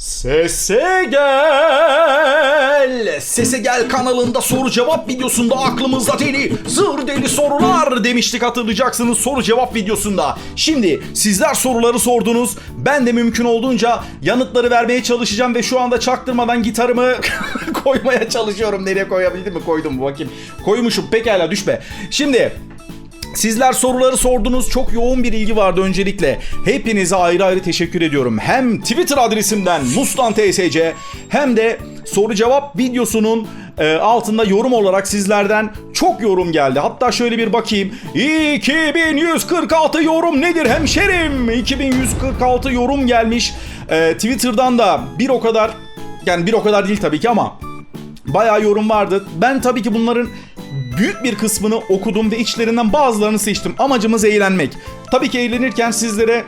Sese gel. Sese gel kanalında soru cevap videosunda aklımızda deli zır deli sorular demiştik hatırlayacaksınız soru cevap videosunda. Şimdi sizler soruları sordunuz. Ben de mümkün olduğunca yanıtları vermeye çalışacağım ve şu anda çaktırmadan gitarımı koymaya çalışıyorum. Nereye koyabildim mi? Koydum bakayım. Koymuşum pekala düşme. Şimdi Sizler soruları sordunuz. Çok yoğun bir ilgi vardı öncelikle. Hepinize ayrı ayrı teşekkür ediyorum. Hem Twitter adresimden Mustan TSC hem de soru cevap videosunun e, altında yorum olarak sizlerden çok yorum geldi. Hatta şöyle bir bakayım. 2146 yorum nedir hemşerim? 2146 yorum gelmiş. E, Twitter'dan da bir o kadar yani bir o kadar değil tabii ki ama bayağı yorum vardı. Ben tabii ki bunların büyük bir kısmını okudum ve içlerinden bazılarını seçtim. Amacımız eğlenmek. Tabii ki eğlenirken sizlere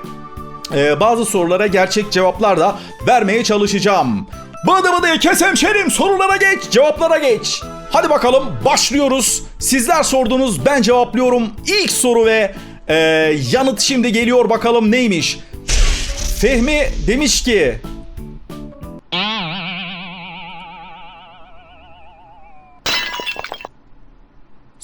e, bazı sorulara gerçek cevaplar da vermeye çalışacağım. Bıdı bıdı kes hemşerim sorulara geç cevaplara geç. Hadi bakalım başlıyoruz. Sizler sordunuz ben cevaplıyorum. İlk soru ve e, yanıt şimdi geliyor bakalım neymiş. Fehmi demiş ki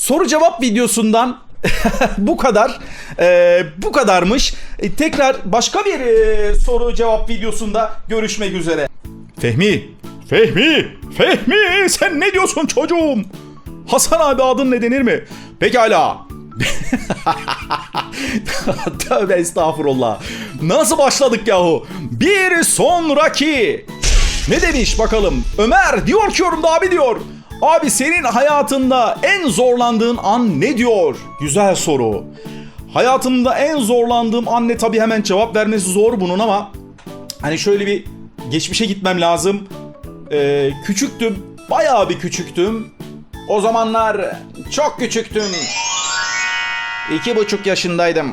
soru cevap videosundan bu kadar. Ee, bu kadarmış. Ee, tekrar başka bir e, soru cevap videosunda görüşmek üzere. Fehmi, Fehmi, Fehmi sen ne diyorsun çocuğum? Hasan abi adın ne denir mi? Pekala. Tövbe estağfurullah. Nasıl başladık yahu? Bir sonraki. Ne demiş bakalım? Ömer diyor ki yorumda abi diyor. Abi senin hayatında en zorlandığın an ne diyor? Güzel soru. Hayatımda en zorlandığım anne tabii hemen cevap vermesi zor bunun ama hani şöyle bir geçmişe gitmem lazım. Ee, küçüktüm. Bayağı bir küçüktüm. O zamanlar çok küçüktüm. İki buçuk yaşındaydım.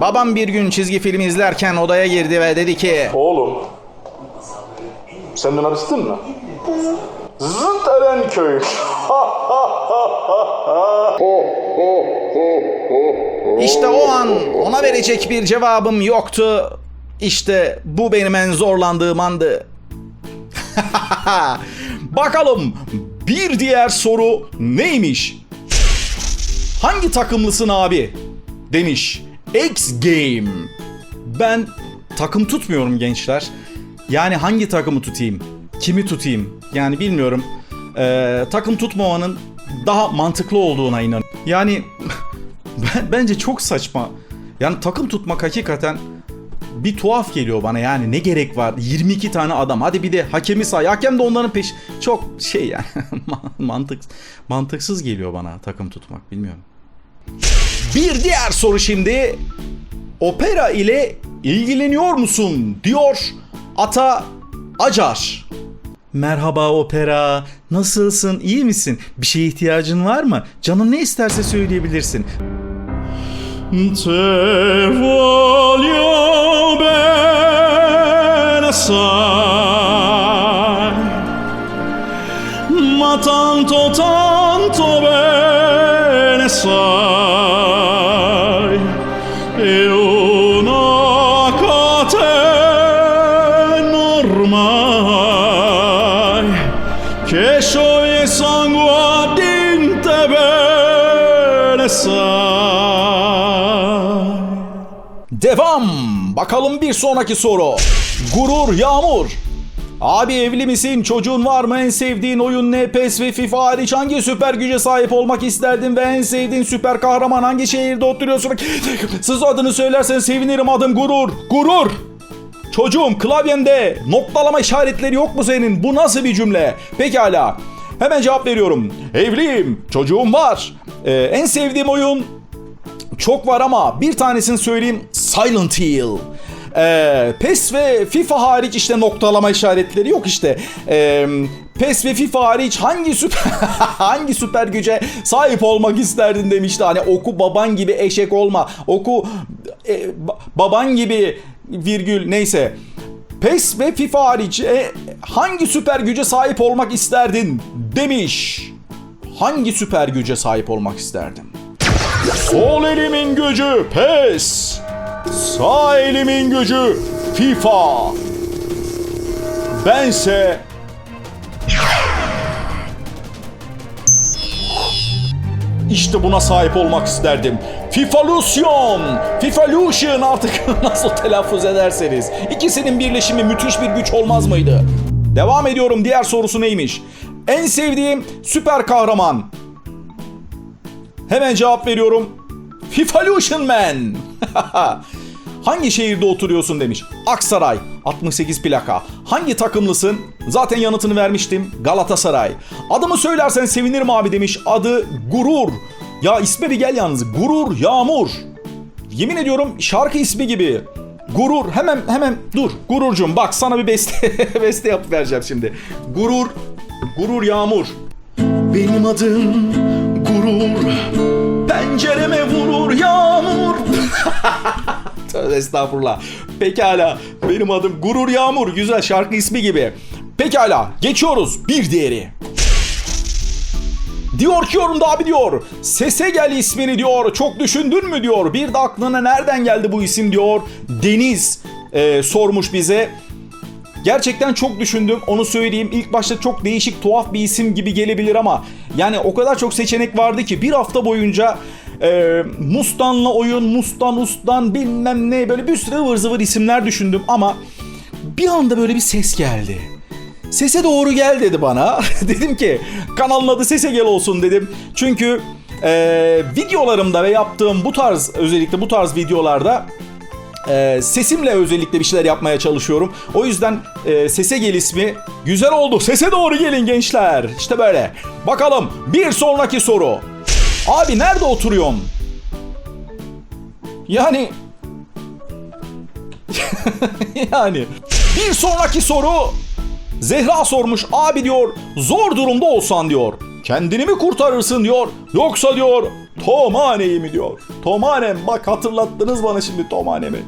Babam bir gün çizgi film izlerken odaya girdi ve dedi ki Oğlum. Sen arıştın mı? Zıt Erenköy. İşte o an ona verecek bir cevabım yoktu. İşte bu benim en zorlandığım andı. Bakalım bir diğer soru neymiş? Hangi takımlısın abi? Demiş. X Game. Ben takım tutmuyorum gençler. Yani hangi takımı tutayım? Kimi tutayım? Yani bilmiyorum. Ee, takım tutmamanın daha mantıklı olduğuna inan. Yani ben- bence çok saçma. Yani takım tutmak hakikaten bir tuhaf geliyor bana yani ne gerek var 22 tane adam hadi bir de hakemi say hakem de onların peş çok şey yani mantık mantıksız geliyor bana takım tutmak bilmiyorum. Bir diğer soru şimdi opera ile ilgileniyor musun diyor Ata Acar. Merhaba opera. Nasılsın? İyi misin? Bir şeye ihtiyacın var mı? Canın ne isterse söyleyebilirsin. Te voglio bene assai, ma tanto tanto bene sai, Devam. Bakalım bir sonraki soru. Gurur Yağmur. Abi evli misin? Çocuğun var mı? En sevdiğin oyun ne? PES ve FIFA hariç hangi süper güce sahip olmak isterdin? Ve en sevdiğin süper kahraman hangi şehirde oturuyorsun? Siz adını söylersen sevinirim adım Gurur. Gurur. Çocuğum klavyende noktalama işaretleri yok mu senin? Bu nasıl bir cümle? Pekala. Hemen cevap veriyorum. Evliyim. Çocuğum var. Ee, en sevdiğim oyun çok var ama bir tanesini söyleyeyim. Silent Hill. Ee, PES ve FIFA hariç işte noktalama işaretleri yok işte. Ee, PES ve FIFA hariç hangi süper hangi süper güce sahip olmak isterdin demişti. Hani oku baban gibi eşek olma. Oku e, ba- baban gibi virgül neyse. PES ve FIFA hariç e, hangi süper güce sahip olmak isterdin demiş. Hangi süper güce sahip olmak isterdim? Sol elimin gücü PES. Sağ elimin gücü FIFA. Bense İşte buna sahip olmak isterdim. Fifalusion, Fifalusion artık nasıl telaffuz ederseniz. İkisinin birleşimi müthiş bir güç olmaz mıydı? Devam ediyorum diğer sorusu neymiş? En sevdiğim süper kahraman. Hemen cevap veriyorum. Fifalusion Man. Hangi şehirde oturuyorsun demiş. Aksaray 68 plaka. Hangi takımlısın? Zaten yanıtını vermiştim. Galatasaray. Adımı söylersen sevinirim abi demiş. Adı Gurur. Ya isme bir gel yalnız. Gurur Yağmur. Yemin ediyorum şarkı ismi gibi. Gurur hemen hemen dur gururcum bak sana bir beste beste yapıp vereceğim şimdi. Gurur Gurur Yağmur. Benim adım Gurur. Pencereme vurur yağmur. Tövbe estağfurullah. Pekala. Benim adım Gurur Yağmur. Güzel şarkı ismi gibi. Pekala. Geçiyoruz. Bir diğeri. Diyor ki yorumda abi diyor. Sese gel ismini diyor. Çok düşündün mü diyor. Bir de aklına nereden geldi bu isim diyor. Deniz e, sormuş bize. Gerçekten çok düşündüm onu söyleyeyim. İlk başta çok değişik tuhaf bir isim gibi gelebilir ama yani o kadar çok seçenek vardı ki bir hafta boyunca e, Mustan'la oyun, Mustan, Ustan bilmem ne böyle bir sürü ıvır zıvır isimler düşündüm ama bir anda böyle bir ses geldi. Sese doğru gel dedi bana. dedim ki kanalın adı Sese Gel olsun dedim. Çünkü e, videolarımda ve yaptığım bu tarz özellikle bu tarz videolarda e, sesimle özellikle bir şeyler yapmaya çalışıyorum. O yüzden e, Sese Gel ismi güzel oldu. Sese doğru gelin gençler. İşte böyle. Bakalım bir sonraki soru. Abi nerede oturuyorsun? Yani yani bir sonraki soru Zehra sormuş abi diyor zor durumda olsan diyor kendini mi kurtarırsın diyor yoksa diyor Tomhane'yi mi diyor Tomhanem bak hatırlattınız bana şimdi Tomhanem'i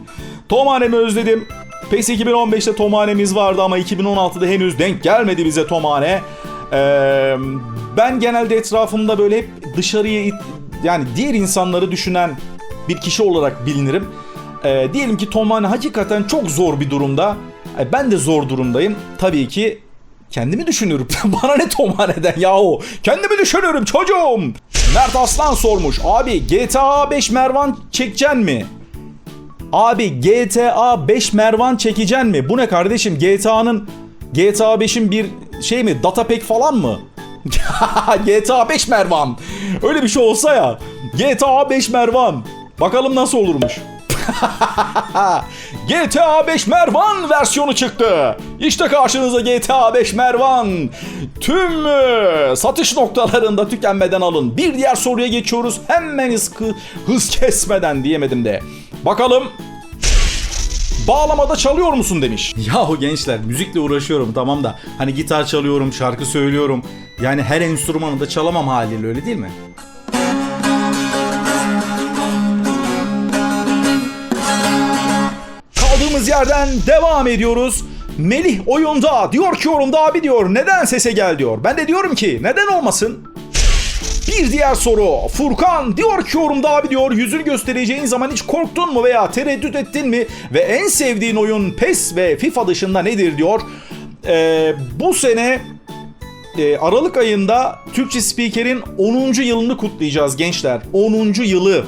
Tomhanem'i özledim PES 2015'te Tomhane'miz vardı ama 2016'da henüz denk gelmedi bize Tomhane ee, ben genelde etrafımda böyle hep dışarıya yani diğer insanları düşünen bir kişi olarak bilinirim. Ee, diyelim ki Tomhane hakikaten çok zor bir durumda. E, ben de zor durumdayım. Tabii ki kendimi düşünürüm. Bana ne Tomhane'den yahu? Kendimi düşünürüm çocuğum. Mert Aslan sormuş. Abi GTA 5 Mervan çekeceksin mi? Abi GTA 5 Mervan çekeceksin mi? Bu ne kardeşim? GTA'nın GTA 5'in bir şey mi? Data pack falan mı? GTA 5 Mervan. Öyle bir şey olsa ya. GTA 5 Mervan. Bakalım nasıl olurmuş. GTA 5 Mervan versiyonu çıktı. İşte karşınıza GTA 5 Mervan. Tüm e, satış noktalarında tükenmeden alın. Bir diğer soruya geçiyoruz. Hemen hız, hız kesmeden diyemedim de. Bakalım Bağlamada çalıyor musun demiş. Yahu gençler müzikle uğraşıyorum tamam da hani gitar çalıyorum, şarkı söylüyorum. Yani her enstrümanı da çalamam haliyle öyle değil mi? Kaldığımız yerden devam ediyoruz. Melih oyunda diyor ki yorumda abi diyor neden sese gel diyor. Ben de diyorum ki neden olmasın? Bir diğer soru. Furkan diyor ki yorumda abi diyor yüzünü göstereceğin zaman hiç korktun mu veya tereddüt ettin mi? Ve en sevdiğin oyun PES ve FIFA dışında nedir diyor. Ee, bu sene e, Aralık ayında Türkçe Speaker'in 10. yılını kutlayacağız gençler. 10. yılı.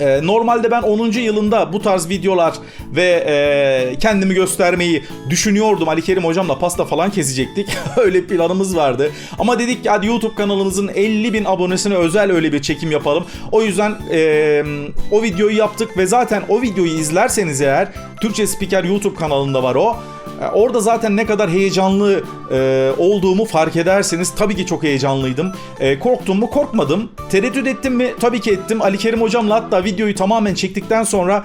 Ee, normalde ben 10. yılında bu tarz videolar ve e, kendimi göstermeyi düşünüyordum. Ali Kerim hocamla pasta falan kesecektik. öyle planımız vardı. Ama dedik ki hadi YouTube kanalımızın 50 bin abonesine özel öyle bir çekim yapalım. O yüzden e, o videoyu yaptık ve zaten o videoyu izlerseniz eğer Türkçe Spiker YouTube kanalında var o. E, Orada zaten ne kadar heyecanlı e, olduğumu fark ederseniz tabii ki çok heyecanlıydım. E, korktum mu? Korkmadım. Tereddüt ettim mi? Tabii ki ettim. Ali Kerim hocamla hatta videoyu tamamen çektikten sonra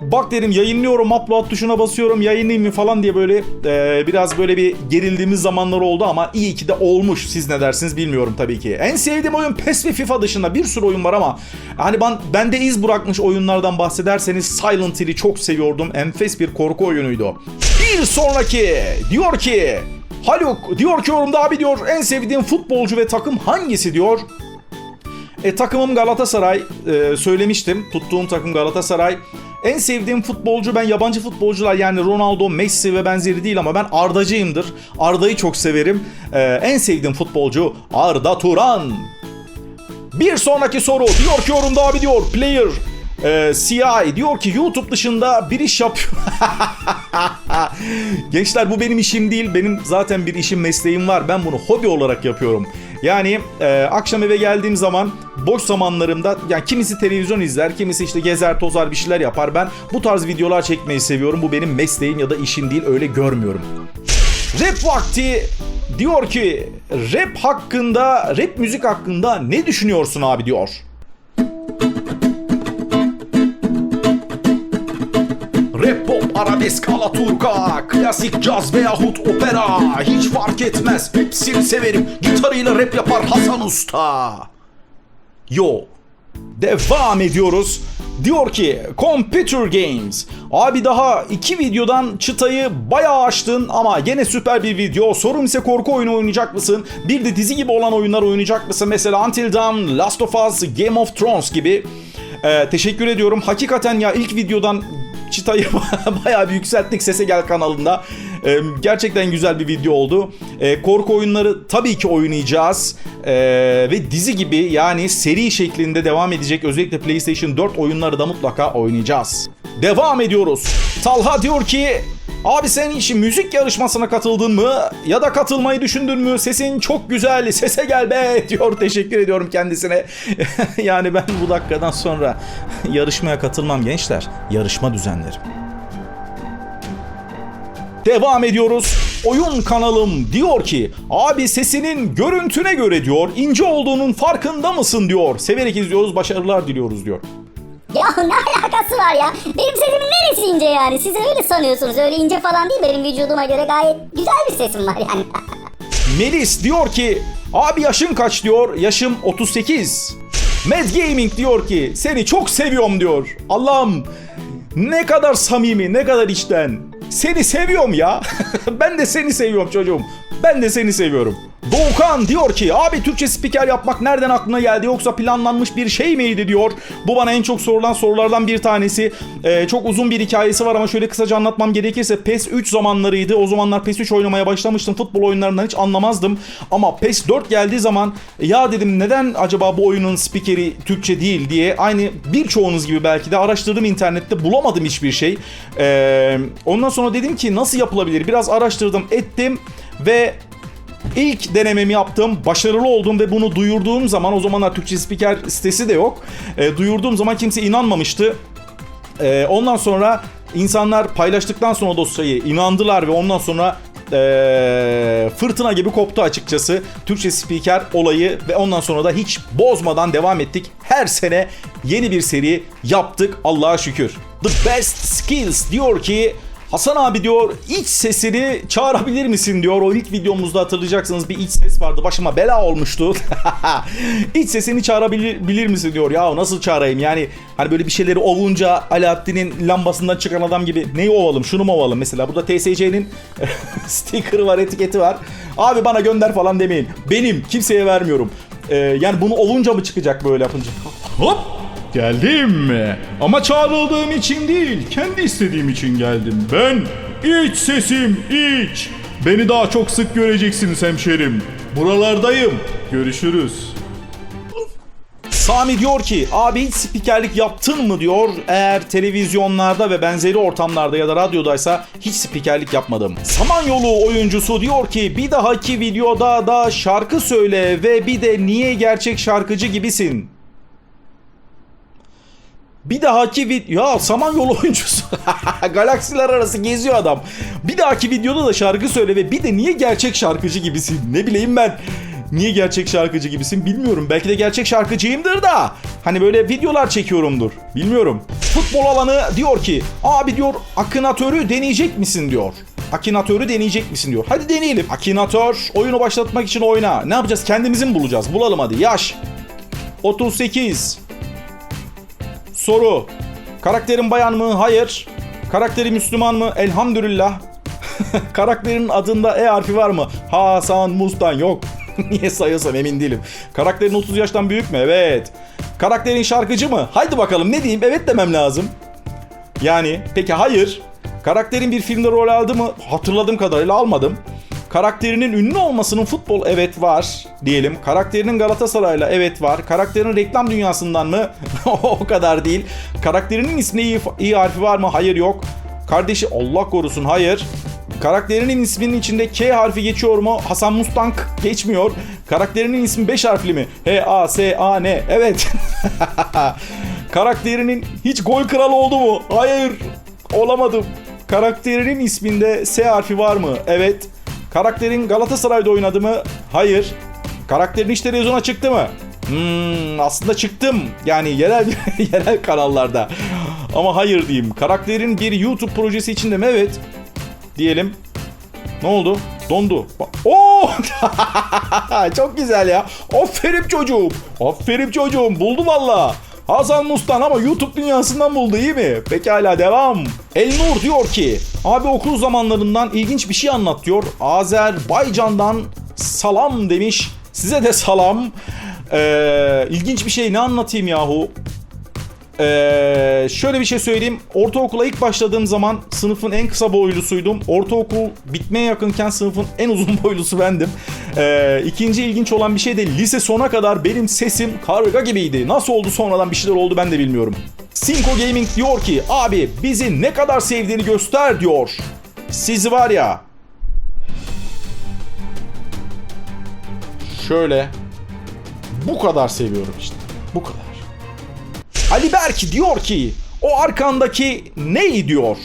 bak dedim yayınlıyorum upload tuşuna basıyorum yayınlayayım mı falan diye böyle e, biraz böyle bir gerildiğimiz zamanlar oldu ama iyi ki de olmuş siz ne dersiniz bilmiyorum tabii ki. En sevdiğim oyun PES ve FIFA dışında bir sürü oyun var ama hani ben bende iz bırakmış oyunlardan bahsederseniz Silent Hill'i çok seviyordum. Enfes bir korku oyunuydu. Bir sonraki diyor ki Haluk diyor ki yorumda abi diyor en sevdiğim futbolcu ve takım hangisi diyor. E, takımım Galatasaray e, söylemiştim. Tuttuğum takım Galatasaray. En sevdiğim futbolcu ben yabancı futbolcular yani Ronaldo, Messi ve benzeri değil ama ben Ardacıyımdır. Arda'yı çok severim. Ee, en sevdiğim futbolcu Arda Turan. Bir sonraki soru diyor ki yorumda abi diyor player e, CI diyor ki YouTube dışında bir iş yapıyor. Gençler bu benim işim değil. Benim zaten bir işim mesleğim var. Ben bunu hobi olarak yapıyorum. Yani e, akşam eve geldiğim zaman boş zamanlarımda yani kimisi televizyon izler, kimisi işte gezer tozar bir şeyler yapar. Ben bu tarz videolar çekmeyi seviyorum. Bu benim mesleğim ya da işim değil. Öyle görmüyorum. Rap vakti diyor ki rap hakkında, rap müzik hakkında ne düşünüyorsun abi diyor. Arabesk, alaturka, klasik caz veyahut opera hiç fark etmez hepsini severim. Gitarıyla rap yapar Hasan Usta. Yo. Devam ediyoruz. Diyor ki Computer Games. Abi daha iki videodan çıtayı bayağı açtın ama gene süper bir video. Sorum ise korku oyunu oynayacak mısın? Bir de dizi gibi olan oyunlar oynayacak mısın? Mesela Until Dawn, Last of Us, Game of Thrones gibi. Ee, teşekkür ediyorum. Hakikaten ya ilk videodan çıtayı bayağı bir yükselttik Sese Gel kanalında. Ee, gerçekten güzel bir video oldu. Ee, korku oyunları tabii ki oynayacağız. Ee, ve dizi gibi yani seri şeklinde devam edecek özellikle PlayStation 4 oyunları da mutlaka oynayacağız. Devam ediyoruz. Talha diyor ki Abi sen hiç müzik yarışmasına katıldın mı? Ya da katılmayı düşündün mü? Sesin çok güzel, sese gel be diyor. Teşekkür ediyorum kendisine. yani ben bu dakikadan sonra yarışmaya katılmam gençler. Yarışma düzenlerim. Devam ediyoruz. Oyun kanalım diyor ki abi sesinin görüntüne göre diyor ince olduğunun farkında mısın diyor. Severek izliyoruz başarılar diliyoruz diyor. Ya ne alakası var ya? Benim sesimin neresi ince yani? Siz öyle sanıyorsunuz. Öyle ince falan değil. Benim vücuduma göre gayet güzel bir sesim var yani. Melis diyor ki abi yaşın kaç diyor. Yaşım 38. Mad Gaming diyor ki seni çok seviyorum diyor. Allah'ım ne kadar samimi ne kadar içten. Seni seviyorum ya. ben de seni seviyorum çocuğum. Ben de seni seviyorum. Doğukan diyor ki abi Türkçe spiker yapmak nereden aklına geldi yoksa planlanmış bir şey miydi diyor. Bu bana en çok sorulan sorulardan bir tanesi. Ee, çok uzun bir hikayesi var ama şöyle kısaca anlatmam gerekirse PES 3 zamanlarıydı. O zamanlar PES 3 oynamaya başlamıştım. Futbol oyunlarından hiç anlamazdım. Ama PES 4 geldiği zaman ya dedim neden acaba bu oyunun spikeri Türkçe değil diye aynı birçoğunuz gibi belki de araştırdım internette bulamadım hiçbir şey. Ee, ondan sonra dedim ki nasıl yapılabilir? Biraz araştırdım ettim ve İlk denememi yaptım, başarılı oldum ve bunu duyurduğum zaman o zamanlar Türkçe spiker sitesi de yok. E, duyurduğum zaman kimse inanmamıştı. E, ondan sonra insanlar paylaştıktan sonra dosyayı inandılar ve ondan sonra e, fırtına gibi koptu açıkçası Türkçe spiker olayı ve ondan sonra da hiç bozmadan devam ettik. Her sene yeni bir seri yaptık Allah'a şükür. The Best Skills diyor ki Hasan abi diyor iç sesini çağırabilir misin diyor. O ilk videomuzda hatırlayacaksınız bir iç ses vardı başıma bela olmuştu. iç sesini çağırabilir bilir misin diyor. Ya nasıl çağırayım yani hani böyle bir şeyleri ovunca Alaaddin'in lambasından çıkan adam gibi neyi ovalım şunu mu ovalım mesela burada TSC'nin sticker'ı var etiketi var. Abi bana gönder falan demeyin. Benim kimseye vermiyorum. Ee, yani bunu ovunca mı çıkacak böyle yapınca? Hop Geldim. Ama çağrıldığım için değil, kendi istediğim için geldim. Ben iç sesim iç. Beni daha çok sık göreceksiniz hemşerim. Buralardayım. Görüşürüz. Sami diyor ki abi hiç spikerlik yaptın mı diyor. Eğer televizyonlarda ve benzeri ortamlarda ya da radyodaysa hiç spikerlik yapmadım. Samanyolu oyuncusu diyor ki bir dahaki videoda da şarkı söyle ve bir de niye gerçek şarkıcı gibisin. Bir dahaki video... Ya Samanyolu oyuncusu. Galaksiler arası geziyor adam. Bir dahaki videoda da şarkı söyle ve bir de niye gerçek şarkıcı gibisin? Ne bileyim ben. Niye gerçek şarkıcı gibisin bilmiyorum. Belki de gerçek şarkıcıyımdır da. Hani böyle videolar çekiyorumdur. Bilmiyorum. Futbol alanı diyor ki abi diyor akınatörü deneyecek misin diyor. Akinatörü deneyecek misin diyor. Hadi deneyelim. Akinatör oyunu başlatmak için oyna. Ne yapacağız? Kendimizi mi bulacağız? Bulalım hadi. Yaş. 38. Soru. Karakterin bayan mı? Hayır. Karakteri Müslüman mı? Elhamdülillah. Karakterin adında E harfi var mı? Hasan Mustan yok. Niye sayıyorsam emin değilim. Karakterin 30 yaştan büyük mü? Evet. Karakterin şarkıcı mı? Haydi bakalım ne diyeyim? Evet demem lazım. Yani peki hayır. Karakterin bir filmde rol aldı mı? Hatırladığım kadarıyla almadım. Karakterinin ünlü olmasının futbol evet var diyelim. Karakterinin Galatasaray'la evet var. Karakterin reklam dünyasından mı? o kadar değil. Karakterinin isminde iyi, iyi harfi var mı? Hayır yok. Kardeşi Allah korusun hayır. Karakterinin isminin içinde K harfi geçiyor mu? Hasan Mustang geçmiyor. Karakterinin ismi 5 harfli mi? H A S A N. Evet. Karakterinin hiç gol kralı oldu mu? Hayır. Olamadım. Karakterinin isminde S harfi var mı? Evet. Karakterin Galatasaray'da oynadı mı? Hayır. Karakterin hiç televizyona çıktı mı? Hmm, aslında çıktım. Yani yerel yerel kanallarda. Ama hayır diyeyim. Karakterin bir YouTube projesi içinde mi? Evet. Diyelim. Ne oldu? Dondu. Oo! Çok güzel ya. Aferin çocuğum. Aferin çocuğum. Buldu valla. Hasan Mustan ama YouTube dünyasından buldu iyi mi? Pekala devam. Elnur diyor ki abi okul zamanlarından ilginç bir şey anlat diyor. Azerbaycan'dan salam demiş. Size de salam. Ee, ilginç bir şey ne anlatayım yahu? Ee, şöyle bir şey söyleyeyim. Ortaokula ilk başladığım zaman sınıfın en kısa boylusuydum. Ortaokul bitmeye yakınken sınıfın en uzun boylusu bendim. Ee, ikinci ilginç olan bir şey de lise sona kadar benim sesim karga gibiydi. Nasıl oldu sonradan bir şeyler oldu ben de bilmiyorum. Cinco Gaming diyor ki abi bizi ne kadar sevdiğini göster diyor. Siz var ya şöyle bu kadar seviyorum işte. Bu kadar. Ali Berk diyor ki o arkandaki ne diyor?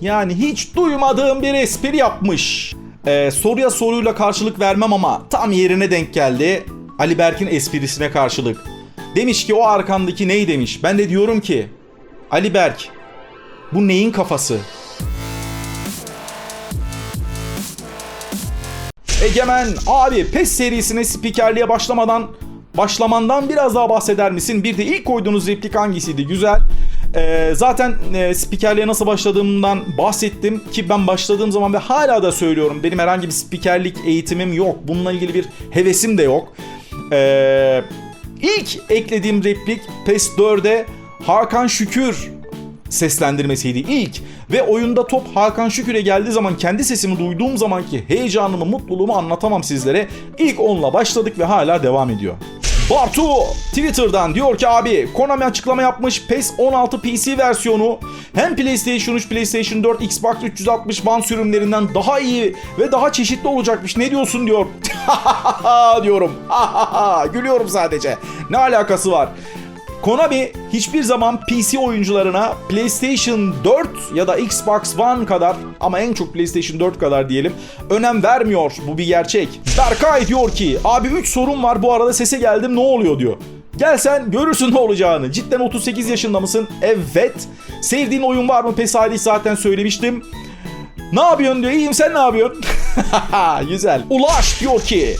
Yani hiç duymadığım bir espri yapmış. Ee, soruya soruyla karşılık vermem ama tam yerine denk geldi. Ali Berk'in esprisine karşılık. Demiş ki o arkandaki ney demiş. Ben de diyorum ki Ali Berk bu neyin kafası? Egemen abi PES serisine spikerliğe başlamadan başlamandan biraz daha bahseder misin? Bir de ilk koyduğunuz replik hangisiydi? Güzel. Ee, zaten e, spikerliğe nasıl başladığımdan bahsettim ki ben başladığım zaman ve hala da söylüyorum benim herhangi bir spikerlik eğitimim yok. Bununla ilgili bir hevesim de yok. Ee, ilk eklediğim replik PES 4'e Hakan Şükür seslendirmesiydi ilk. Ve oyunda top Hakan Şükür'e geldiği zaman kendi sesimi duyduğum zamanki heyecanımı, mutluluğumu anlatamam sizlere. İlk onunla başladık ve hala devam ediyor. Bartu Twitter'dan diyor ki abi Konami açıklama yapmış PES 16 PC versiyonu hem PlayStation 3, PlayStation 4, Xbox 360 One sürümlerinden daha iyi ve daha çeşitli olacakmış. Ne diyorsun diyor. diyorum. Gülüyorum sadece. Ne alakası var? Konami hiçbir zaman PC oyuncularına PlayStation 4 ya da Xbox One kadar ama en çok PlayStation 4 kadar diyelim önem vermiyor. Bu bir gerçek. Berkay diyor ki abi 3 sorun var bu arada sese geldim ne oluyor diyor. Gelsen görürsün ne olacağını. Cidden 38 yaşında mısın? Evet. Sevdiğin oyun var mı? PES zaten söylemiştim. Ne yapıyorsun diyor. İyiyim sen ne yapıyorsun? Güzel. Ulaş diyor ki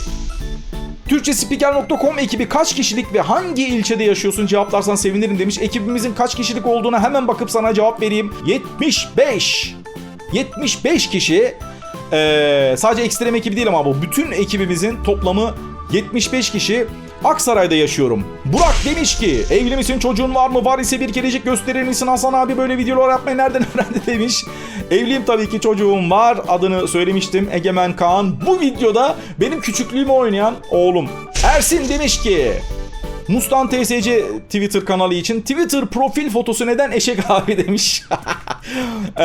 Türkçespiker.com ekibi kaç kişilik ve hangi ilçede yaşıyorsun cevaplarsan sevinirim demiş. Ekibimizin kaç kişilik olduğuna hemen bakıp sana cevap vereyim. 75. 75 kişi. Ee, sadece ekstrem ekibi değil ama bu. Bütün ekibimizin toplamı 75 kişi. Aksaray'da yaşıyorum. Burak demiş ki evli misin çocuğun var mı? Var ise bir kerecik gösterir misin Hasan abi böyle videolar yapmayı nereden öğrendi demiş. Evliyim tabii ki çocuğum var. Adını söylemiştim Egemen Kaan. Bu videoda benim küçüklüğümü oynayan oğlum. Ersin demiş ki Mustan TSC Twitter kanalı için Twitter profil fotosu neden eşek abi demiş. Ee,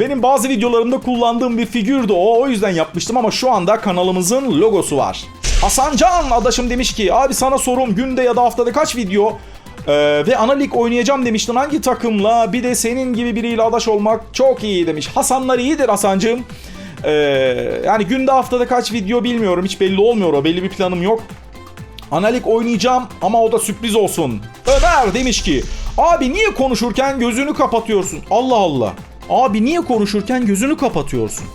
benim bazı videolarımda kullandığım bir figürdü o. O yüzden yapmıştım ama şu anda kanalımızın logosu var. Hasan Can adaşım demiş ki abi sana sorum günde ya da haftada kaç video ee, ve ana lig oynayacağım demiştin hangi takımla bir de senin gibi biriyle adaş olmak çok iyi demiş. Hasanlar iyidir Hasancığım. Ee, yani günde haftada kaç video bilmiyorum hiç belli olmuyor o belli bir planım yok. Analik oynayacağım ama o da sürpriz olsun. Ömer demiş ki abi niye konuşurken gözünü kapatıyorsun? Allah Allah. Abi niye konuşurken gözünü kapatıyorsun?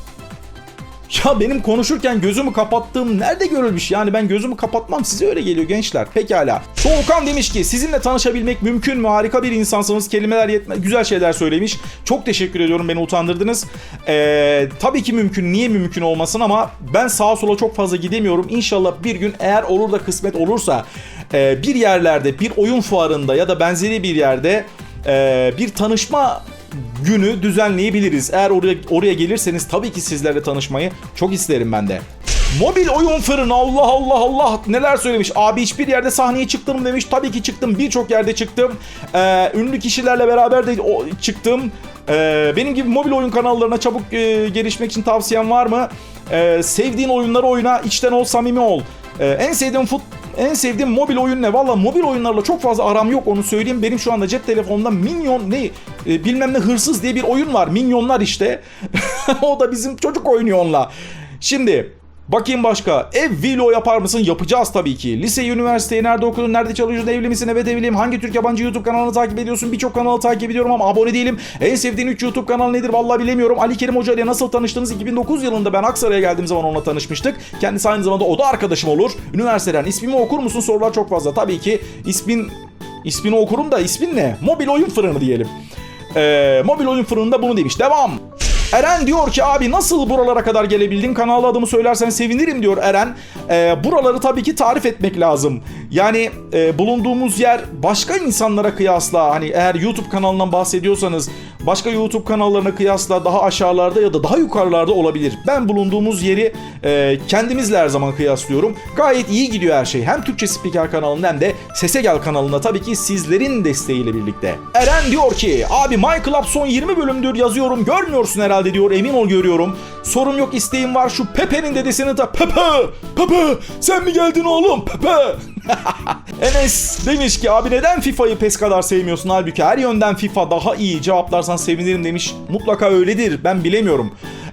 Ya benim konuşurken gözümü kapattığım nerede görülmüş? Yani ben gözümü kapatmam size öyle geliyor gençler. Pekala. Doğukan demiş ki sizinle tanışabilmek mümkün mü? Harika bir insansınız. Kelimeler yetme güzel şeyler söylemiş. Çok teşekkür ediyorum beni utandırdınız. Ee, tabii ki mümkün. Niye mümkün olmasın ama ben sağa sola çok fazla gidemiyorum. İnşallah bir gün eğer olur da kısmet olursa e, bir yerlerde bir oyun fuarında ya da benzeri bir yerde e, bir tanışma günü düzenleyebiliriz. Eğer oraya oraya gelirseniz tabii ki sizlerle tanışmayı çok isterim ben de. Mobil oyun fırın Allah Allah Allah neler söylemiş. Abi hiçbir yerde sahneye çıktım demiş. Tabii ki çıktım. Birçok yerde çıktım. Ee, ünlü kişilerle beraber de o, çıktım. Ee, benim gibi mobil oyun kanallarına çabuk e, gelişmek için tavsiyem var mı? Ee, sevdiğin oyunları oyna, içten ol, samimi ol. Ee, en sevdiğim fut en sevdiğim mobil oyun ne? Valla mobil oyunlarla çok fazla aram yok onu söyleyeyim. Benim şu anda cep telefonumda Minyon ne e, bilmem ne hırsız diye bir oyun var. Minyonlar işte. o da bizim çocuk oynuyor onunla. Şimdi Bakayım başka. Ev vlog yapar mısın? Yapacağız tabii ki. Lise, üniversiteyi nerede okudun? Nerede çalışıyorsun? Evli misin? Evet evliyim. Hangi Türk yabancı YouTube kanalını takip ediyorsun? Birçok kanalı takip ediyorum ama abone değilim. En sevdiğin 3 YouTube kanalı nedir? Vallahi bilemiyorum. Ali Kerim Hoca ile nasıl tanıştınız? 2009 yılında ben Aksaray'a geldiğim zaman onunla tanışmıştık. Kendisi aynı zamanda o da arkadaşım olur. Üniversiteden ismimi okur musun? Sorular çok fazla. Tabii ki ismin ismini okurum da ismin ne? Mobil oyun fırını diyelim. Ee, mobil oyun fırınında bunu demiş. Devam. Eren diyor ki abi nasıl buralara kadar gelebildin? Kanal adımı söylersen sevinirim diyor Eren. Ee, buraları tabii ki tarif etmek lazım. Yani e, bulunduğumuz yer başka insanlara kıyasla hani eğer YouTube kanalından bahsediyorsanız başka YouTube kanallarına kıyasla daha aşağılarda ya da daha yukarılarda olabilir. Ben bulunduğumuz yeri e, kendimizle her zaman kıyaslıyorum. Gayet iyi gidiyor her şey. Hem Türkçe Spiker kanalında hem de Sese Gel kanalında tabii ki sizlerin desteğiyle birlikte. Eren diyor ki abi My Club son 20 bölümdür yazıyorum görmüyorsun herhalde diyor emin ol görüyorum. Sorun yok isteğim var şu Pepe'nin dedesini de Pepe Pepe sen mi geldin oğlum Pepe Enes demiş ki abi neden FIFA'yı PES kadar sevmiyorsun halbuki her yönden FIFA daha iyi cevaplarsan sevinirim demiş. Mutlaka öyledir ben bilemiyorum.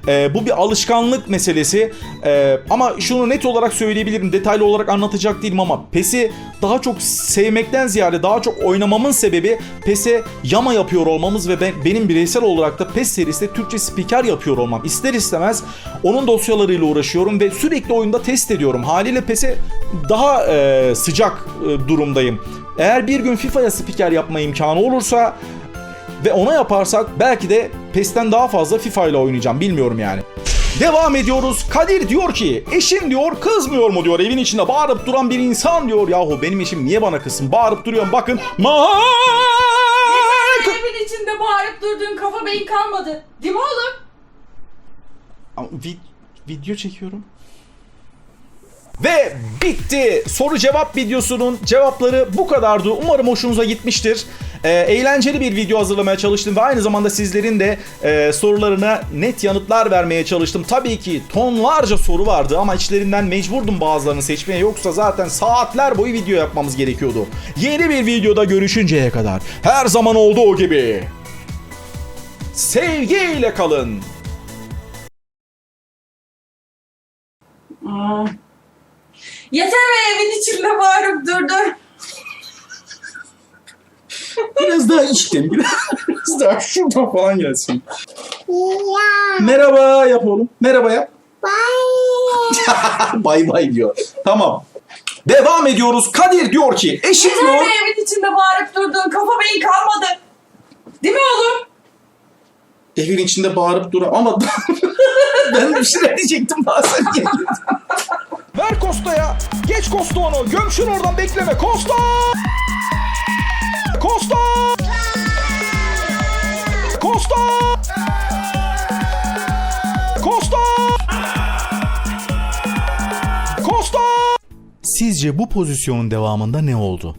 Ee, bu bir alışkanlık meselesi Ee, ama şunu net olarak söyleyebilirim detaylı olarak anlatacak değilim ama PES'i daha çok sevmekten ziyade daha çok oynamamın sebebi PES'e yama yapıyor olmamız ve ben, benim bireysel olarak da PES serisinde Türkçe spiker yapıyor olmam. İster istemez onun dosyalarıyla uğraşıyorum ve sürekli oyunda test ediyorum. Haliyle PES'e daha e, sıcak e, durumdayım. Eğer bir gün FIFA'ya spiker yapma imkanı olursa ve ona yaparsak belki de PES'ten daha fazla FIFA ile oynayacağım bilmiyorum yani. Devam ediyoruz. Kadir diyor ki eşin diyor kızmıyor mu diyor evin içinde bağırıp duran bir insan diyor. Yahu benim eşim niye bana kızsın bağırıp duruyorum bakın. Ma Evin içinde bağırıp durduğun kafa beyin kalmadı. Değil mi oğlum? Ama vid- video çekiyorum. Ve bitti. Soru cevap videosunun cevapları bu kadardı. Umarım hoşunuza gitmiştir. Ee, eğlenceli bir video hazırlamaya çalıştım ve aynı zamanda sizlerin de e, sorularına net yanıtlar vermeye çalıştım. Tabii ki tonlarca soru vardı ama içlerinden mecburdum bazılarını seçmeye. Yoksa zaten saatler boyu video yapmamız gerekiyordu. Yeni bir videoda görüşünceye kadar her zaman olduğu gibi sevgiyle kalın. Yeter be evin içinde bağırıp durdun. Biraz daha içten biraz daha şuradan falan gelsin. Merhaba yap oğlum. Merhaba yap. bay bay diyor. Tamam. Devam ediyoruz. Kadir diyor ki eşim Yeter diyor. be evin içinde bağırıp durduğun kafa beyin kalmadı. Değil mi oğlum? Evin içinde bağırıp duran ama ben bir şeyler diyecektim bazen geldim. Ver Kosta'ya. Geç Kosta onu. Gömşür oradan bekleme. Kosta! Kosta! Kosta! Kosta! Kosta! Sizce bu pozisyonun devamında ne oldu?